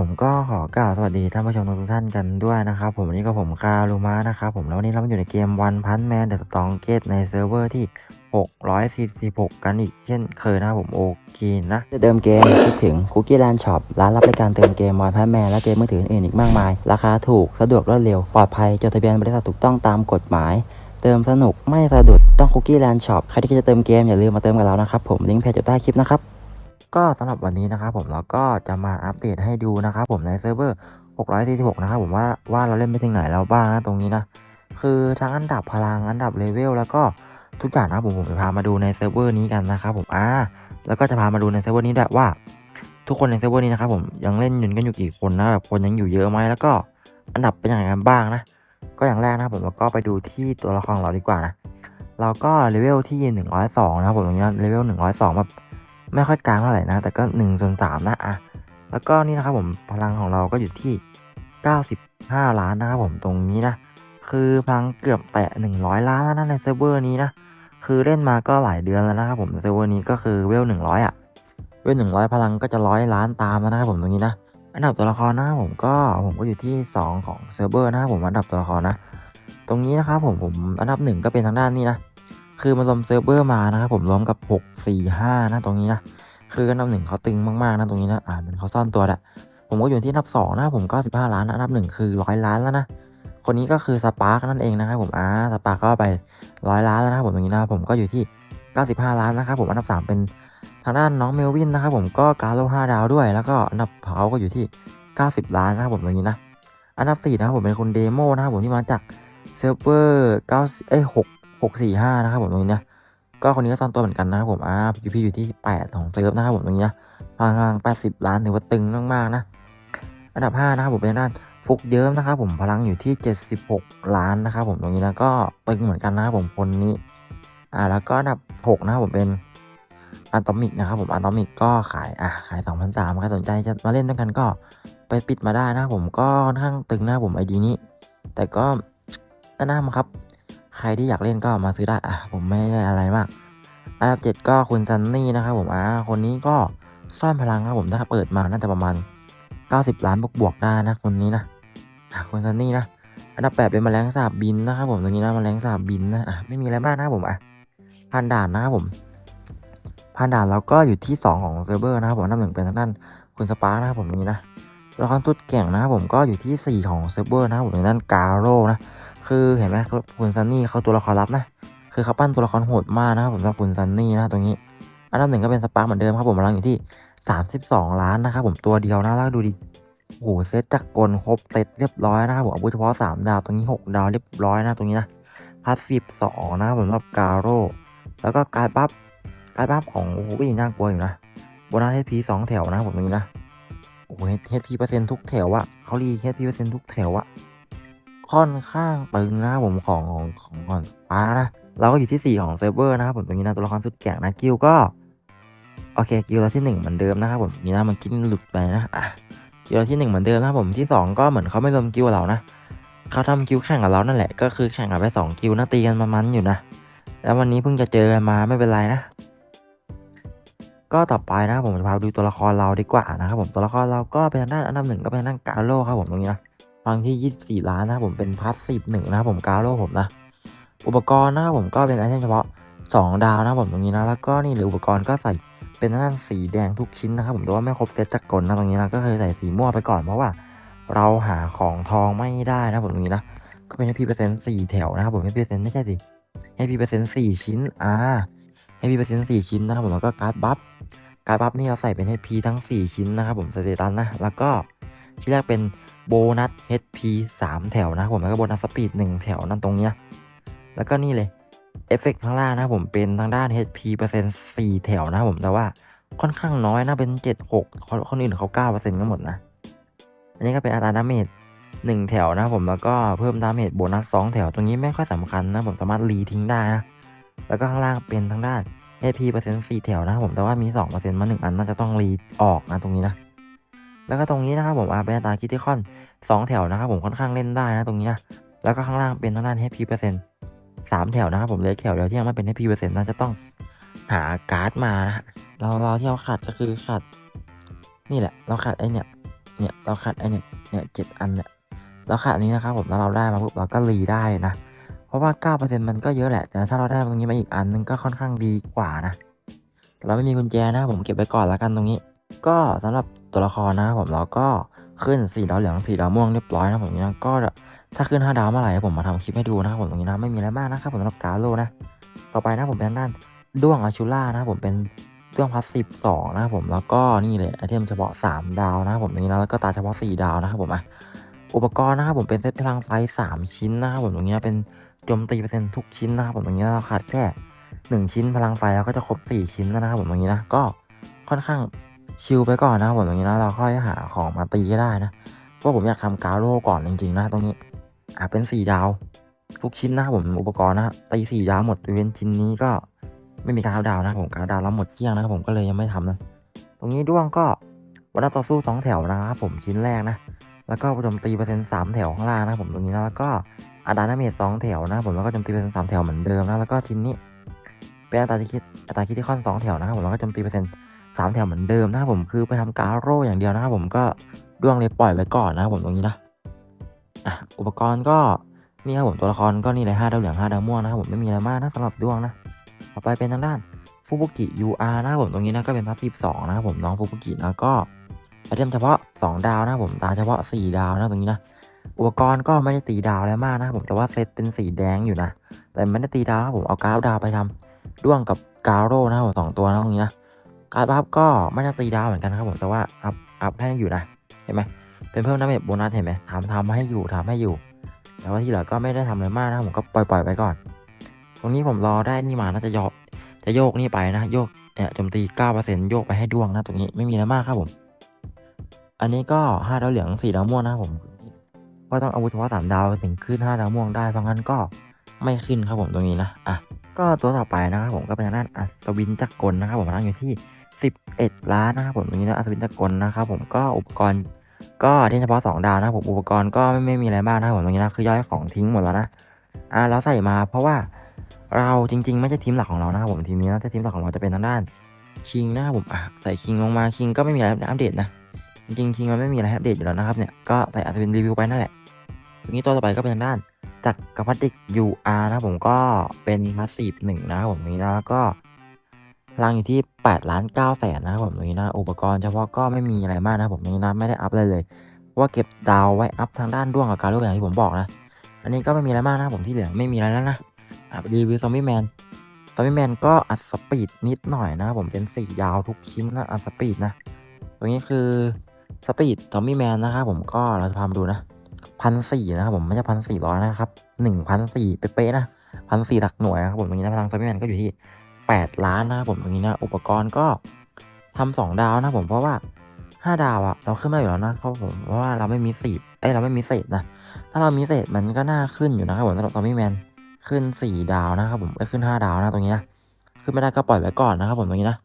ผมก็ขอกล่าวสวัสดีท่านผู้ชมทุกท่านกันด้วยนะครับผมวันนี้ก็ผมคารูมานะครับผมแล้ววันนี้เราอยู่ในเกมวันพันแมนเดอะสตองเกตในเซิร์ฟเวอร์ที่ 646 กันอีกเช่นเคยนะครับผมโอเคนะจะเติมเกมคิดถึงคุกกี้แลนด์ช็อปร้านรับบริการเติมเกมมอยแพแมนและเกมมือถืออื่นอีกมากมาย ราคาถูกสะดวกรวดเร็วปลอดภัยจดทะเบียนบริษัทถูกต้องตามกฎหมายเติมสนุกไม่สะดุดต้องคุกกี้แลนด์ช็อปใครที่จะเติมเกมอย่าลืมมาเติมกับเรานะครับผมลิงก์เพจอยู่ใต้คลิปนะครับ ก็สำหรับวันนี้นะครับผมเราก็จะมาอัปเดตให้ดูนะครับผมในเซิร์ฟเวอร์ 646 นะครับผมว่าว่าเราเล่นไปถึงไหนแล้วบ้างนะตรงนี้นะ คือทั้งอันดับพลังอันดับเลเวลแล้วก็ทุกอย่างนะครับผมผมจะพามาดูในเซิร์ฟเวอร์นี้กันนะครับผมอ่าแล้วก็จะพามาดูในเซิร์ฟเวอร์นี้ด้วยว่า ทุกคนในเซิร์ฟเวอร์นี้นะครับผมยังเล่นยืนกันอยู่กี่คนนะแบบคนยังอยู่เยอะไหมแล้วก็อันดับเป็นอยังไงกันบ้างนะก็อย่างแรกนะครับผมเราก็ไปดูที่ตัวละครเราดีกว่านะเราก็เลเวลที่ 102 นะครับผมตรงนี้เลเวล102แบบ ไม่ค่อยกลางเท่าไหร่นะ แต่ก็1ส่วน3นะอะแล้วก็นี่นะครับผมพลังของเราก็อยู่ที่ 95 ล้านนะครับผมตรงนี้นะ คือพลังเกือบแตะ100 ล้านแล้วนะในเซิร์ฟเวอร์นี้นะคือเล่นมาก็หลายเดือนแล้วนะครับผมเซิร์ฟเวอร์นี้ก็คือเวล100 อะ เวล100 พลังก็จะร้อยล้านตามแล้วนะครับผมตรงนี้นะอันดับตัวละครนะครับผมก็ผมก็อยู่ที่ 2 ของเซิร์ฟเวอร์นะครับผมอันดับตัวละครนะ ตรงนี้นะครับผมผมอันดับหนึ่งก็เป็นทางด้านนี้นะ คือมันรวมเซิร์ฟเวอร์มานะครับผมรวมกับ 6 4 5นะตรงนี้นะคืออันดับหนึ่งเขาตึงมากๆนะตรงนี้นะอ่าเป็นเขาซ่อนตัวแหละผมก็อยู่ที่อันดับสองนะผมก็15ล้านนะอันดับหนึ่งคือร้อยล้านแล้วนะคนนี้ก็คือสปาร์กนั่นเองนะครับผมอ่าสปาร์กก็ไปร้อยล้านแล้วนะครับผมตรงนี้นะผมก็อยู่ที่ 95 ล้านนะครับผมอันดับสามเป็นทางด้านน้องเมลวินนะครับผมก็การโล5ดาวด้วย แล้วก็อันดับเขาก็อยู่ที่ 90 ล้านนะครับผมตรงนี้นะอันดับ4นะครับผมเป็นคนเดโมนะครับผมที่มาจากเซิร์ฟเวอร์9เอ้ย6 645 นะครับผมตรงนี้นะก็คนนี้ก็ซ่อนตัวเหมือนกันนะครับผมอ่าพีพีอยู่ที่ 8 ของเซิร์ฟนะครับผมตรงนี้นะพลัง 80 ล้านถือว่าตึงมากๆนะอันดับ 5 นะครับผมเป็นด้านฟุกเยิ้มนะครับผมพลังอยู่ที่ 76 ล้านนะครับผมตรงนี้นะก็ตึงเหมือนกันนะครับผมคนนี้อ่าแล้วก็อันดับ 6 นะครับผมเป็นอันตอมิกนะครับผมอันตอมิกก็ขายอะขาย2,003ใครสนใจจะมาเล่นด้วยกันก็ไปปิดมาได้นะครับผมก็ค่อนข้างตึงนะครับผมไอดีนี้ แต่ก็แนะนำครับ ใครที่อยากเล่นก็มาซื้อได้อะผมไม่ได้อะไรมากอันดับ7ก็คุณซันนี่นะครับผมอ่าคนนี้ก็ซ่อนพลังครับผมถ้าเปิดมาน่าจะประมาณ 90 ล้านบวกบวกๆได้นะคนนี้นะอะคุณซันนี่นะอันดับ8เป็นแมลงสาบบินนะครับผมตรงนี้นะแมลงสาบบินนะอะไม่มีอะไรมากนะครับผมอะผ่านด่านนะครับผมผ่านด่านเราก็อยู่ที่ 2 ของเซิร์ฟเวอร์นะครับผมอันดับหนึ่งเป็นทางด้านคุณสปาร์นะครับผมตรงนี้นะตัวละครตุดแก่งนะครับผมก็อยู่ที่ 4 ของเซิร์ฟเวอร์นะครับผมทางด้านกาโร่นะ คือเห็นไหมคุณซันนี่เขาตัวละครลับนะ คือเขาปั้นตัวละครโหดมากนะครับผมสำหรับคุณซันนี่นะตรงนี้ อันดับหนึ่งก็เป็นสปาร์เหมือนเดิมครับผมพลังอยู่ที่ 32 ล้านนะครับผมตัวเดียวนะแล้วดูดิโอ้โหเซตจักรกลครบเซตเรียบร้อยนะครับผมอาเฉพาะ 3 ดาวตรงนี้ 6 ดาวเรียบร้อยนะตรงนี้นะพาสซีฟ2นะครับผมสำหรับกาโร่แล้วก็การบัฟการบัฟของโอ้โหก็ยังน่ากลัวอยู่นะโบนัสเฮดพีสองแถวนะครับผมตรงนี้นะโอ้โหเฮดพีเปอร์เซ็นต์ทุกแถวอะเขารีเฮดพีเปอร์เซ็นต์ทุกแถวอะ ค่อนข้างตึงนะครับผมของของของของป้านะเราก็อยู่ที่ 4 ของเซิร์ฟเวอร์นะครับผมตรงนี้นะตัวละครสุดแก่งนะกิลก็โอเคกิลเราที่ 1 เหมือนเดิมนะครับผมนี่นะมันกินหลุดไปนะอะกิลเราที่ 1 เหมือนเดิมนะครับผมที่ 2 ก็เหมือนเขาไม่รวมกิลเรานะเขาทำกิลแข่งกับเรานั่นแหละก็คือแข่งกันไป2กิลนะตีกันประมาณอยู่นะแล้ววันนี้เพิ่งจะเจอกันมาไม่เป็นไรนะก็ต่อไปนะครับผมจะพาดูตัวละครเราดีกว่านะครับผมตัวละครเราก็เป็นทางด้านอันดับหนึ่งก็เป็นทางด้านกาโร่ครับผมตรงนี้นะ ฟังที่ 24 ล้านนะครับผมเป็นพาสซีฟหนึ่งนะครับผมกาโร่ผมนะ อุปกรณ์นะครับผมก็เป็นไอเทมเฉพาะ 2 ดาวนะครับผมตรงนี้นะ แล้วก็นี่หรืออุปกรณ์ก็ใส่เป็นด้านสีแดงทุกชิ้นนะครับผมแต่ว่าไม่ครบเซตจักรกลนะตรงนี้นะก็เคยใส่สีม่วงไปก่อนเพราะว่าเราหาของทองไม่ได้นะผมตรงนี้นะก็เป็นให้พีเปอร์เซ็นต์สี่แถวนะครับผมให้พีเปอร์เซ็นต์ไม่ใช่สิให้พีเปอร์เซ็นต์สี่ชิ้นอ่าให้พีเปอร์เซ็นต์สี่ชิ้นนะครับผมแล้วก็การ์ดบัฟการ์ดบัฟนี่เราใส่เป็นให้พีทั้ง 4 ชิ้นนะครับผมสเตตัสนะแล้วก็ที่แรกเป็น โบนัส HP 3 แถวนะผมแล้วก็โบนัสสปีด 1 แถวนั่นตรงเนี้ยแล้วก็นี่เลยเอฟเฟกต์ข้างล่างนะผมเป็นทางด้าน HP เปอร์เซ็นต์4แถวนะผมแต่ว่าค่อนข้างน้อยนะเป็น 7 6คนคนอื่นเขา9เปอร์เซ็นต์กันหมดนะ อันนี้ก็เป็นอัตราดาเมจ1แถวนะผมแล้วก็เพิ่มดาเมจโบนัส 2 แถวตรงนี้ไม่ค่อยสำคัญนะผมสามารถรีทิ้งได้นะแล้วก็ข้างล่างเป็นทางด้าน HP เปอร์เซ็นต์4แถวนะผมแต่ว่ามี2เปอร์เซ็นต์มา1อันน่าจะต้องรีออกนะตรงนี้นะ แล้วก็ตรงนี้นะครับผมอาเป็นตาคิดที่ค่อนสองแถวนะครับผมค่อนข้างเล่นได้นะตรงนี้นะแล้วก็ข้างล่างเป็นทางด้าน HP เปอร์เซ็นต์สามแถวนะครับผมเลยแถวเดียวที่ยังไม่เป็น HP เปอร์เซ็นต์น่าจะต้องหาการ์ดมานะเราเราที่เราขาดก็คือขาดนี่แหละ เราขาดไอเนี่ยเนี่ยเราขาดไอเนี่ยเนี่ยเจ็ดอันเนี่ยเราขาดอันนี้นะครับผมแล้วเราได้มาปุ๊บเราก็รีได้นะเพราะว่า 9%มันก็เยอะแหละ แต่ถ้าเราได้ตรงนี้มาอีกอันนึงก็ค่อนข้างดีกว่านะแต่เราไม่มีกุญแจนะผมเก็บไว้ก่อนแล้วกันตรงนี้ ก็สำหรับ ตัวละครนะครับผมเราก็ขึ้นสีดาวเหลืองสีดาวม่วงเรียบร้อยนะผมนะก็ถ้าขึ้น 5 ดาวเมื่อไหร่ผมมาทำคลิปให้ดูนะครับผมตรงนี้นะไม่มีอะไรมากนะครับผมสำหรับกาโลนะ ต่อไปนะผมเป็นด้านด้วงอาชูล่านะครับผมเป็นด้วงพาสซีฟสองนะครับผมแล้วก็นี่เลยไอเทมเฉพาะ 3 ดาวนะครับผมตรงนี้นะแล้วก็ตาเฉพาะ 4 ดาวนะครับผมอะอุปกรณ์นะครับผมเป็นเซตพลังไฟ3ชิ้นนะครับผมตรงนี้นะเป็นโจมตีเปอร์เซ็นต์ทุกชิ้นนะครับผมตรงนี้เราขาดแค่ 1 ชิ้นพลังไฟแล้วก็จะครบ 4 ชิ้นแล้วนะครับผมตรงนี้นะก็ค่อนข้าง ชิลไปก่อนนะครับผมตรงนี้นะเราค่อยหาของมาตีก็ได้นะเพราะผมอยากทำกาโร่ก่อนจริงๆนะตรงนี้อะเป็น4ดาว ทุกชิ้นนะผมอุปกรณ์นะตีสี่ดาวหมดเว้นชิ้นนี้ก็ไม่มีการดาวนะผมการดาวแล้วหมดเกลี้ยงนะครับผมก็เลยยังไม่ทำนะตรงนี้ด้วงก็วัดต่อสู้สองแถวนะครับผมชิ้นแรกนะแล้วก็โจมตีเปอร์เซ็นต์สามแถวข้างล่างนะผมตรงนี้นะแล้วก็อาดานาเมจสองแถวนะผมแล้วก็โจมตีเปอร์เซ็นต์สามแถวเหมือนเดิมนะแล้วก็ชิ้นนี้เป็นอัตราที่คิดอัตราคิดที่ค่อนสองแถวนะครับผมแล้วก็โจมตีเปอร์เซ็นต์ สามแถวเหมือนเดิมนะครับผมคือไปทำการโร่อย่างเดียวนะครับผมก็ดวงเลยปล่อยไว้ก่อนนะครับผมตรงนี้นะอะอุปกรณ์ก็นี่ครับผมตัวละครก็นี่เลยห้าดาวเหลืองห้าดาวม่วงนะครับผมไม่มีอะไรมากนะสำหรับดวงนะต่อไปเป็นทางด้านฟูบุกิ UR นะครับผมตรงนี้นะก็เป็นพับทีฟสองนะครับผมน้องฟูบุกินะก็ไอเทมเฉพาะ 2 ดาวนะครับผมตาเฉพาะ 4 ดาวนะตรงนี้นะอุปกรณ์ก็ไม่ได้ตีดาวอะไรมากนะครับผมแต่ว่าเซตเป็นสีแดงอยู่นะ แต่ไม่ได้ตีดาวครับผมเอาการ์ดดาวไปทำด้วงกับกาโร่นะครับผมสองตัวนะตรงนี้นะ การบัฟก็ไม่ได้ตีดาวเหมือนกันครับผมแต่ว่าอัพอัพให้อยู่นะเห็นไหมเป็นเพิ่มน้ำเมจโบนัสเห็นไหมทำทำให้อยู่ทำให้อยู่ แต่ว่าที่เหลือก็ไม่ได้ทำอะไรมากนะผมก็ปล่อยปล่อยไปก่อน ตรงนี้ผมรอได้นี่มาน่าจะยกจะโยกนี่ไปนะโยกเนี่ยโจมตี9%โยกไปให้ดวงนะตรงนี้ไม่มีอะไรมากครับผม อันนี้ก็5ดาวเหลือง4ดาวม่วงนะครับผมก็ต้องอาวุธเฉพาะ3ดาวถึงขึ้น5ดาวม่วงได้เพราะงั้นก็ไม่ขึ้นครับผมตรงนี้นะอะก็ตัวต่อไปนะครับผมก็เป็นด้านอัศวินจักรกลนะครับผมตั้งอยู่ที่ 11 ล้านนะครับผมตรงนี้นะอัศวินจักลนะครับผมก็อุปกรณ์ก็ที่เฉพาะ 2 ดาวนะครับผมอุปกรณ์ก็ไม่ไม่มีอะไรมากนะครับผมตรงนี้นะคือย่อยของทิ้งหมดแล้วนะอ่าแล้วใส่มาเพราะว่าเราจริง ๆ ไม่ใช่ทีมหลักของเรานะครับผมทีมนี้นะจะทีมหลักของเราจะเป็นทางด้านคิงนะครับผมอะใส่คิงลงมาคิงก็ไม่มีอะไรอัปเดตนะจริงๆคิงมันไม่มีอะไรอัปเดตอยู่แล้วนะครับเนี่ยก็ใส่อาจจะเป็นรีวิวไปนั่นแหละทีนี้ตัวต่อไปก็เป็นทางด้านจากกรพัดิก UR นะครับผมก็เป็นพาสซีฟหนึ่งนะครับผมตรงนี้นะแล้วก็ พลังอยู่ที่ 8 ล้าน9แสนนะครับผมตรงนี้นะ อุปกรณ์เฉพาะก็ไม่มีอะไรมากนะครับผมตรงนี้นะไม่ได้อัพเลยเลย ว่าเก็บดาวไว้อัพทางด้านด้วงกับการรูปอย่างที่ผมบอกนะ อันนี้ก็ไม่มีอะไรมากนะครับผมที่เหลือไม่มีอะไรแล้วนะอะรีวิวซอมบี้แมนซอมบี้แมนก็อัดสปีดนิดหน่อยนะครับผมเป็นสี่ยาวทุกชิ้นนะอัดสปีดนะตรงนี้คือสปีดซอมบี้แมนนะครับผมก็เราจะพามาดูนะพันสี่นะครับผมไม่ใช่พันสี่ร้อยนะครับหนึ่งพันสี่เป๊ะๆนะพันสี่หลักหน่วยนะครับผมตรงนี้นะพลังซอมบี้แมนก็อยู่ที่ 8 ล้านนะครับผมตรงนี้นะอุปกรณ์ก็ทำสองดาวนะครับผมเพราะว่า 5 ดาวอะเราขึ้นไม่ได้อยู่แล้วนะครับผมเพราะว่าเราไม่มีสีเอ้เราไม่มีเศษนะถ้าเรามีเศษมันก็น่าขึ้นอยู่นะครับผมสำหรับตอมมี่แมนขึ้น 4 ดาวนะครับผมไปขึ้น 5 ดาวนะตรงนี้นะขึ้นไม่ได้ก็ปล่อยไว้ก่อนนะครับผมตรงนี้นะ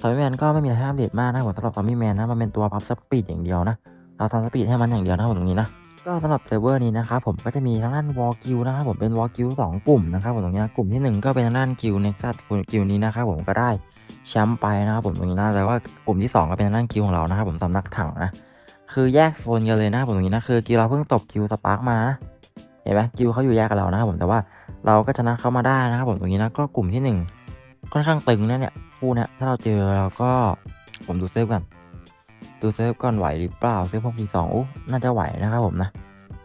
ตอมมี่แมนก็ไม่มีอะไรห้อัปเดตมากนะครับผมสำหรับตอมมี่แมนนะมันเป็นตัวพับสปีดอย่างเดียวนะเราทำสปีดให้มันอย่างเดียวนะครับผมตรงนี้นะ ก็สำหรับเซิร์ฟเวอร์นี้นะครับผมก็จะมีทางด้านวอลกิวนะครับผมเป็นวอลกิวสองกลุ่มนะครับผมตรงนี้นะกลุ่มที่หนึ่งก็เป็นทางด้านกิวเน็กซัสกิวนี้นะครับผมก็ได้แชมป์ไปนะครับผมตรงนี้นะแต่ว่ากลุ่มที่สองก็เป็นทางด้านกิวของเรานะครับผมสำนักถังนะคือแยกโซนกันเลยนะครับผมตรงนี้นะคือกิวเราเพิ่งตบกิวสปาร์กมานะเห็นไหมกิวเขาอยู่แยกกับเรานะครับผมแต่ว่าเราก็ชนะเข้ามาได้นะครับผมตรงนี้นะก็กลุ่มที่หนึ่งค่อนข้างตึงนะเนี่ยคู่เนี้ยถ้าเราเจอเราก็ผมดูเซฟกัน ดูเซิร์ฟก่อนไหวหรือเปล่าเซิร์ฟพวกทีสองอู้น่าจะไหวนะครับผมนะ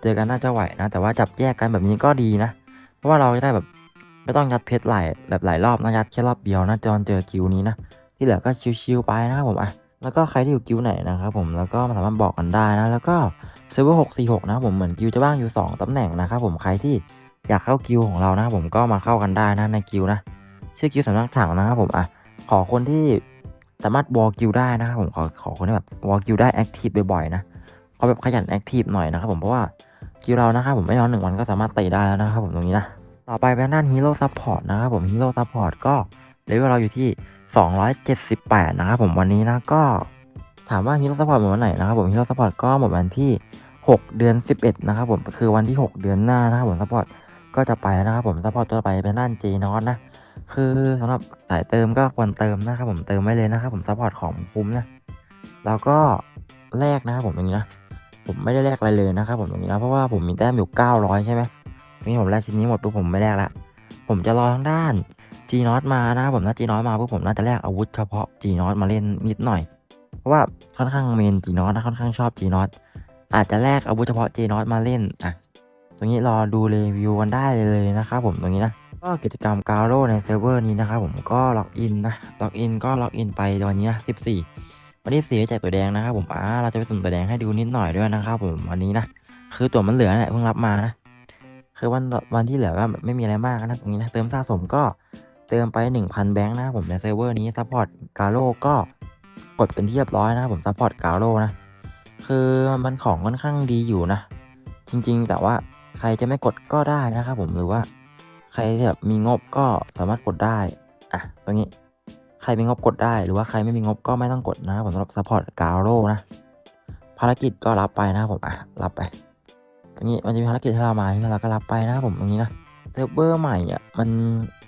เจอกันน่าจะไหวนะ แต่ว่าจับแยกกันแบบนี้ก็ดีนะ เพราะว่าเราจะได้แบบไม่ต้องยัดเพชรหลายแบบหลายรอบนะยัดแค่รอบเดียวนะจอนเจอกิวนี้นะ ที่เหลือก็ชิวๆไปนะครับผมอะแล้วก็ใครที่อยู่กิวไหนนะครับผมแล้วก็สามารถบอกกันได้นะ แล้วก็เซิร์ฟเวอร์หกสี่หกนะครับผมเหมือนกิวจะว่างอยู่ 2ตำแหน่งนะครับผมใครที่อยากเข้ากิวของเรานะครับผมก็มาเข้ากันได้นะในกิวนะชื่อกิวสำนักถังนะครับผมอะขอคนที่ สามารถวอลกิวได้นะครับผมขอขอคนที่แบบวอลกิวได้แอคทีฟบ่อยๆนะเขาแบบขยันแอคทีฟหน่อยนะครับผมเพราะว่ากิวเรานะครับผมไม่นอนหนึ่งวันก็สามารถเตะได้แล้วนะครับผมตรงนี้นะต่อไปเป็นด้านฮีโร่ซัพพอร์ตนะครับผมฮีโร่ซัพพอร์ตก็เลเวลเราอยู่ที่ 278 นะครับผมวันนี้นะก็ถามว่าฮีโร่ซัพพอร์ตหมดวันไหนนะครับผมฮีโร่ซัพพอร์ตก็หมดวันที่ 6 เดือน 11 นะครับผมคือวันที่ 6 เดือนหน้านะครับผมซัพพอร์ตก็จะไปแล้วนะครับผมซัพพอร์ตตัวไปเป็นด้าน J นอตนะ คือสำหรับสายเติมก็ควรเติมนะครับผมเติมไว้เลยนะครับผมซัพพอร์ตของคุ้มนะแล้วก็แลกนะครับผมตรงนี้นะผมไม่ได้แลกอะไรเลยนะครับผมตรงนี้นะเพราะว่าผมมีแต้มอยู่ 900 ใช่ไหมนี้ผมแลกชิ้นนี้หมดปุ๊บผมไม่แลกละผมจะรอทางด้าน G n o t มานะครับผมถ้า G n o t มาปุ๊บผมน่าจะแลกอาวุธเฉพาะ G n o t มาเล่นนิดหน่อย เพราะว่าค่อนข้างเมน G n o t นะค่อนข้างชอบ G n o t อาจจะแลกอาวุธเฉพาะ G n o t มาเล่นอะตรงนี้รอดูรีวิวกันได้เลยนะครับผมตรงนี้นะ ก็กิจกรรมกาโรในเซิร์ฟเวอร์นี้นะครับผมก็ล็อกอินนะล็อกอินก็ล็อกอินไปวันนี้นะ14 วันที่สี่แจกตัวแดงนะครับผมอ่าเราจะไปสุ่มตัวแดงให้ดูนิดหน่อยด้วยนะครับผมวันนี้นะคือตัวมันเหลือแหละเพิ่งรับมานะคือวันวันที่เหลือก็ไม่มีอะไรมากนะตรงนี้นะเติมสะสมก็เติมไป 1,000 แบงค์นะผมในเซิร์ฟเวอร์นี้ซัพพอร์ตกาโรก็กดเป็นที่เรียบร้อยนะครับผมซัพพอร์ตกาโรนะคือมันของค่อนข้างดีอยู่นะ จริง ๆ แต่ว่าใครจะไม่กดก็ได้นะครับผมหรือว่า ใครที่แบบมีงบก็สามารถกดได้ อะ ตรงนี้ ใครมีงบกดได้ หรือว่าใครไม่มีงบก็ไม่ต้องกดนะครับผมสำหรับซัพพอร์ตกาโร่นะ ภารกิจก็รับไปนะครับผม อะ รับไป ตรงนี้มันจะมีภารกิจให้เรามาที่เราก็รับไปนะครับผมตรงนี้นะ เซิร์ฟเวอร์ใหม่อะ มัน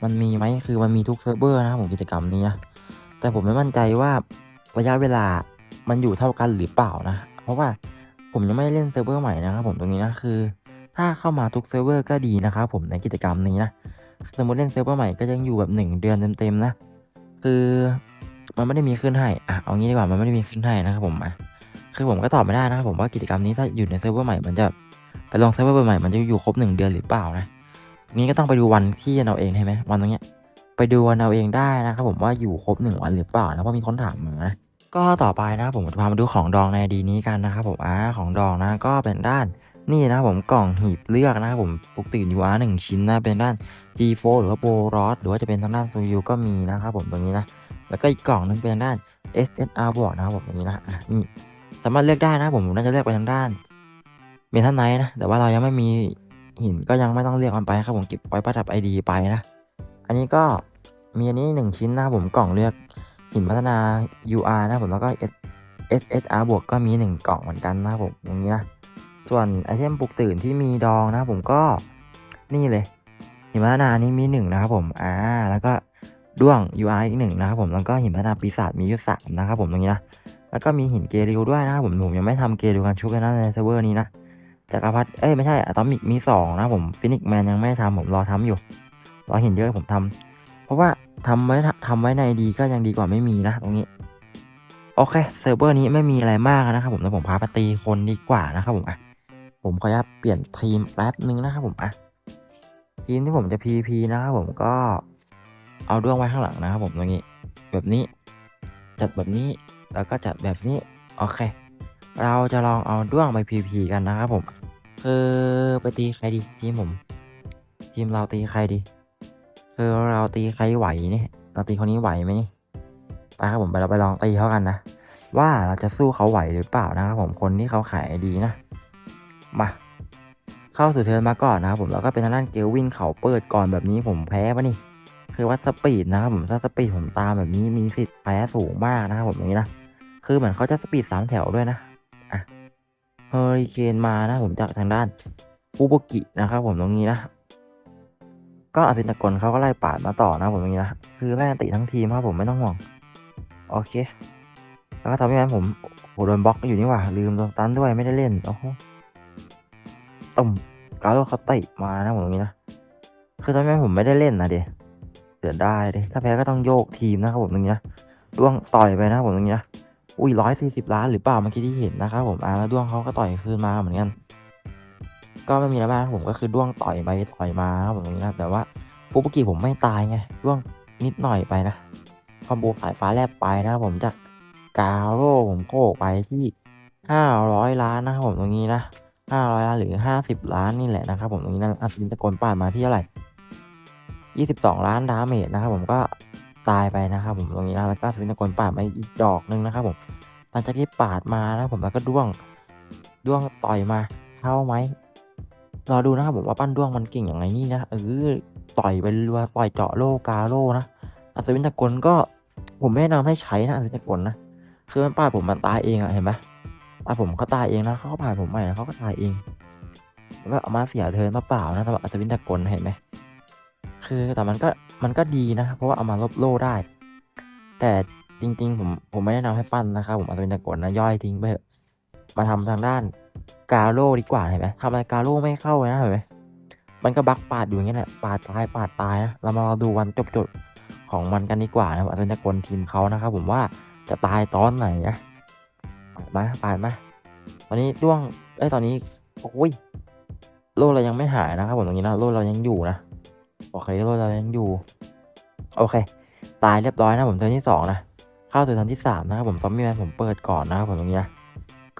มันมีไหมคือมันมีทุกเซิร์ฟเวอร์นะครับผมกิจกรรมนี้นะ แต่ผมไม่มั่นใจว่าระยะเวลามันอยู่เท่ากันหรือเปล่านะ เพราะว่าผมยังไม่ได้เล่นเซิร์ฟเวอร์ใหม่นะครับผมตรงนี้นะคือ ถ้าเข้ามาทุกเซิร์ฟเวอร์ก็ดีนะครับผมในกิจกรรมนี้นะ สมมติเล่นเซิร์ฟเวอร์ใหม่ก็ยังอยู่แบบหนึ่งเดือนเต็มๆนะ คือมันไม่ได้มีขึ้นให้ อะเอางี้ดีกว่ามันไม่ได้มีขึ้นให้นะครับผมอะคือผมก็ตอบไม่ได้นะครับผมว่ากิจกรรมนี้ถ้าอยู่ในเซิร์ฟเวอร์ใหม่มันจะไปลองเซิร์ฟเวอร์ใหม่มันจะอยู่ครบหนึ่งเดือนหรือเปล่านะนี้ก็ต้องไปดูวันที่เราเองใช่ไหมวันตรงเนี้ยไปดูวันเราเองได้นะครับผมว่าอยู่ครบหนึ่งวันหรือเปล่านะเพราะมีคนถามมานะก็ต่อไปนะผมจะพามาดูของดองในดีนี้กันนะครับผมอ่าของดองนะก็เป็นด้าน นี่นะผมกล่องหีบเลือกนะครับผมปกติอยู่อ่าหนึ่งชิ้นนะเป็นด้าน G4 หรือว่าโปรรอสหรือว่าจะเป็นทางด้านซูยูก็มีนะครับผมตรงนี้นะแล้วก็อีกกล่องนึงเป็นด้าน SSR บวกนะครับผมตรงนี้นะอะนี่สามารถเลือกได้นะผมน่าจะเลือกไปทางด้านเมทัลไนท์นะแต่ว่าเรายังไม่มีหินก็ยังไม่ต้องเลือกมันไปครับผมเก็บไว้ประดับไอดีไปนะอันนี้ก็มีอันนี้หนึ่งชิ้นนะผมกล่องเลือกหินพัฒนา UR นะผมแล้วก็ S S R บวกก็มีหนึ่งกล่องเหมือนกันนะผมตรงนี้นะ ส่วนไอเทมปลุกตื่นที่มีดองนะครับผมก็นี่เลยหิมะนานี้มีหนึ่งนะครับผมอ่าแล้วก็ด้วง UI อีกหนึ่งนะครับผมแล้วก็หิมะนาปีศาจมีอยู่สามนะครับผมตรงนี้นะแล้วก็มีหินเกริวด้วยนะครับผมผมยังไม่ทำเกริวกันชุบเลยนะในเซิร์ฟเวอร์นี้นะจักรพรรดิเอ้ยไม่ใช่อะตอมิกมีสองนะผมฟินิกแมนยังไม่ทำผมรอทำอยู่รอหินเยอะผมทำเพราะว่าทำไว้ทำไว้ในดีก็ยังดีกว่าไม่มีนะตรงนี้โอเคเซิร์ฟเวอร์นี้ไม่มีอะไรมากนะครับผมแต่ผมพาไปตีคนดีกว่านะครับผมอะ ผมขออนุญาตเปลี่ยนทีมแป๊บนึงนะครับผมอะทีมที่ผมจะ PVP นะครับผมก็เอาด้วงไว้ข้างหลังนะครับผมตรงนี้ แบบนี้ จัดแบบนี้แล้วก็จัดแบบนี้โอเค เราจะลองเอาด้วงไป PVP กันนะครับผม คือไปตีใครดีทีมผม ทีมเราตีใครดี คือเราตีใครไหวเนี่ยเราตีคนนี้ไหวไหมนี่ไปครับผมไปเราไปลองตีเขากันนะว่าเราจะสู้เขาไหวหรือเปล่านะครับผมคนที่เขาขายดีนะ มาเข้าสู่เทิร์นมาก่อนนะครับผมแล้วก็เป็นทางด้านเกลวินเขาเปิดก่อนแบบนี้ผมแพ้ปะนี่คือวัดสปีดนะครับผมถ้าสปีดผมตามแบบนี้มีสิทธิ์แพ้สูงมากนะครับผมตรงนี้นะคือเหมือนเขาจะสปีดสามแถวด้วยนะอะเฮอริเคนมานะผมจากทางด้านฟูโบกินะครับผมตรงนี้นะ ก็อาินตะกลเขาก็ไล่ปาดมาต่อนะผมตรงนี้นะคือไล่ติทั้งทีมครับผมไม่ต้องห่วงโอเค แล้วก็ทำให้ผมโหโดนบล็อกอยู่นี่หว่าลืมโดนตันด้วยไม่ได้เล่นโอ้โห ตุ่มกาโลเขาเตะมานะผมตรงนี้นะ คือทำไมผมไม่ได้เล่นนะเดเสียได้เดถ้าแพ้ก็ต้องโยกทีมนะครับผมตรงนี้นะด้วงต่อยไปนะผมตรงนี้นะอุ้ยร้อยสี่สิบล้านหรือเปล่าเมื่อกี้ที่เห็นนะครับผมอ่าแล้วด้วงเขาก็ต่อยคืนมาเหมือนกัน ก็ไม่มีอะไรมากผมก็คือด้วงต่อยไปต่อยมาครับผมตรงนี้นะแต่ว่าปุ๊บกี้ผมไม่ตายไงด้วงนิดหน่อยไปนะคอมโบสายฟ้าแลบไปนะครับผมจากกาโร่ผมโกไปที่ห้าร้อยล้านนะครับผมตรงนี้นะ ห้าร้อยล้านหรือห้าสิบล้านนี่แหละนะครับผมตรงนี้นะอัศวินตะโกนป่าดมาที่เท่าไหร่ยี่สิบสองล้านดาเมจนะครับผมก็ตายไปนะครับผมตรงนี้นะแล้วก็อัศวินตะโกนป่าดมาอีกดอกหนึ่งนะครับผมหลังจากที่ปาดมานะผมแล้วก็ด้วงด้วงต่อยมาเข้าไหมรอดูนะครับผมว่าปั้นด้วงมันเก่งอย่างไรนี่นะเออต่อยไปรัวต่อยเจาะโลกาโลนะอัศวินตะโกนก็ผมแนะนำให้ใช้นะอัศวินตะโกนนะคือมันป้าดผมมันตายเองอะเห็นไหม อะผมเขาตายเองนะเขาก็ผ่านผมใหม่เขาก็ตายเองแล้วเอามาเสียเทินมาเปล่านะสำหรับอัศวินตะกลเห็นไหมคือแต่มันก็มันก็ดีนะเพราะว่าเอามาลบโล่ได้ แต่จริง ๆ ผมผมไม่แนะนำให้ปั้นนะครับผมอัศวินตะกลนะย่อยทิ้งไปมาทำทางด้านกาโร่ดีกว่าเห็นไหมทำอะไรกาโร่ไม่เข้านะเห็นไหมมันก็บักปาดอยู่อย่างเงี้ยแหละปาดตายปาดตายนะเรามารอดูวันจบจบๆของมันกันดีกว่านะว่าเป็นจะกลทีมเขานะครับผมว่าจะตายตอนไหนนะ ปาดมาปมาตอนนี้ด้วงเอ้ตอนนี้โอ้ยโล่เรายังไม่หายนะครับผมตรงนี้นะโล่เรายังอยู่นะโอเคโล่เรายังอยู่ โอเค ตายเรียบร้อยนะผมเทิร์นที่สองนะเข้าสู่เทิร์นที่สามนะครับผมซอมบี้แมนผมเปิดก่อนนะครับผมตรงนี้นะ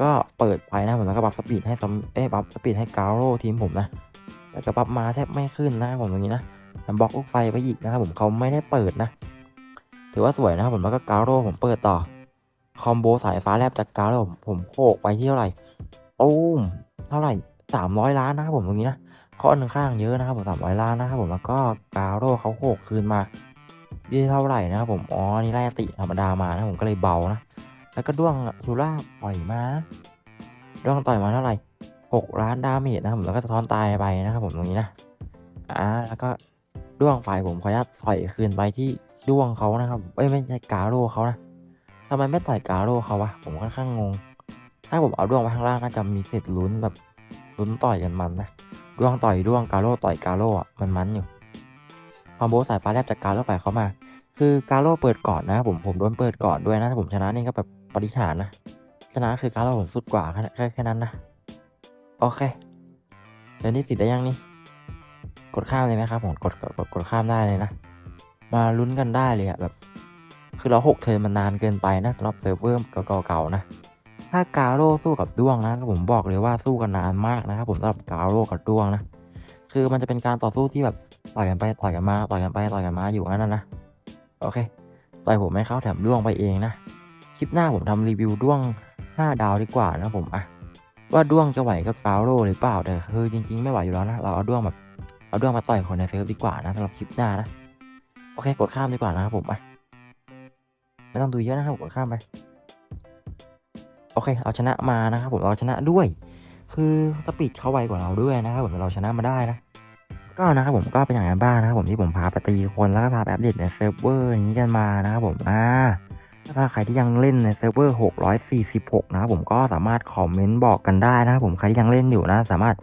ก็เปิดไปนะผมแล้วก็บัฟสปีดให้ซอมเอ้บัฟสปีดให้กาโร่ทีมผมนะแล้วก็บัฟมาแทบไม่ขึ้นนะครับผมตรงนี้นะแถมบล็อกลูกไฟไปอีกนะครับผมเขาไม่ได้เปิดนะ ถือว่าสวยนะครับผมแล้วก็กาโร่ผมเปิดต่อ คอมโบสายฟ้าแลบจากกาโร่ผมผมโขกไปที่เท่าไหร่ตูมเท่าไหร่สามร้อยล้านนะครับผมตรงนี้นะข้อหนึ่งข้างเยอะนะครับผมสามร้อยล้านนะครับผมแล้วก็กาโร่เขาโขกคืนมายี่เท่าไหร่นะครับผมอ๋อนี่ไล่ติธรรมดามานะผมก็เลยเบานะแล้วก็ด้วงชูล่าปล่อยมาด้วงต่อยมาเท่าไหร่หกล้านดาเมจนะครับผมแล้วก็สะท้อนตายไปนะครับผมตรงนี้นะอ่าแล้วก็ด้วงฝ่ายผมขออนุญาตถอยคืนไปที่ด้วงเขานะครับเอ้ยไม่ใช่กาโร่เขานะ ทำไมไม่ต่อยกาโร่เขาวะ ผมค่อนข้างงง ถ้าผมเอาดวงไว้ข้างล่างน่าจะมีสิทธิ์ลุ้นแบบลุ้นต่อยกันมันนะดวงต่อยดวงกาโร่ต่อยกาโร่อะมันมันอยู่คอมโบสายฟ้าแลบจากการรถไฟเขามา คือกาโร่เปิดก่อนนะ ผมผมโดนเปิดก่อนด้วยนะถ้าผมชนะนี่ก็แบบปฏิหารนะชนะคือกาโร่ผมสุดกว่าแค่แค่นั้นนะโอเคเดินที่ติดได้ยังนี่กดข้ามเลยไหมครับผมกดกดกดข้ามได้เลยนะ มาลุ้นกันได้เลยอะแบบ คือเราหกเทินมันนานเกินไปนะสำหรับเซิร์ฟเวอร์เก่าๆนะ ถ้ากาโร่สู้กับด้วงนะผมบอกเลยว่าสู้กันนานมากนะครับผมสำหรับกาโร่กับด้วงนะ คือมันจะเป็นการต่อสู้ที่แบบต่อยกันไปต่อยกันมาต่อยกันไปต่อยกันมาอยู่งั้นนะนะโอเคต่อยผมไม่เข้าแถมด้วงไปเองนะคลิปหน้าผมทำรีวิวด้วง 5 ดาวดีกว่านะผมอะว่าด้วงจะไหวกับกาโร่หรือเปล่าแต่คือจริง ๆ ไม่ไหวอยู่แล้วนะเราเอาด้วงแบบเอาด้วงมาต่อยคนในเซิร์ฟดีกว่านะสำหรับคลิปหน้านะโอเค กดข้ามดีกว่านะครับผมไป ไม่ต้องดูเยอะนะครับกดข้ามไป โอเคเราชนะมานะครับผมเราชนะด้วย คือสปีดเขาไวกว่าเราด้วยนะครับผมเราชนะมาได้นะก็นะครับผมก็เป็นอย่างนั้นบ้างนะครับผมที่ผมพาไปตีคนแล้วก็พาไปอัปเดตในเซิร์ฟเวอร์อย่างนี้กันมานะครับผมอ่าถ้าใครที่ยังเล่นในเซิร์ฟเวอร์ 646 นะครับผมก็สามารถคอมเมนต์บอกกันได้นะครับผมใครที่ยังเล่นอยู่นะ สามารถ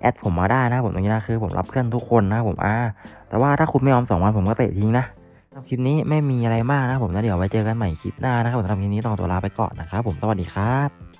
แอดผมมาได้นะครับผมตรงนี้นะคือผมรับเพื่อนทุกคนนะครับผมอ่าแต่ว่าถ้าคุณไม่ยอมสองวันผมก็เตะทิ้งนะ คลิปนี้ไม่มีอะไรมากนะผมนะเดี๋ยวไว้เจอกันใหม่คลิปหน้านะครับผมสำหรับคลิปนี้ต้องตัวลาไปก่อนนะครับผมสวัสดีครับ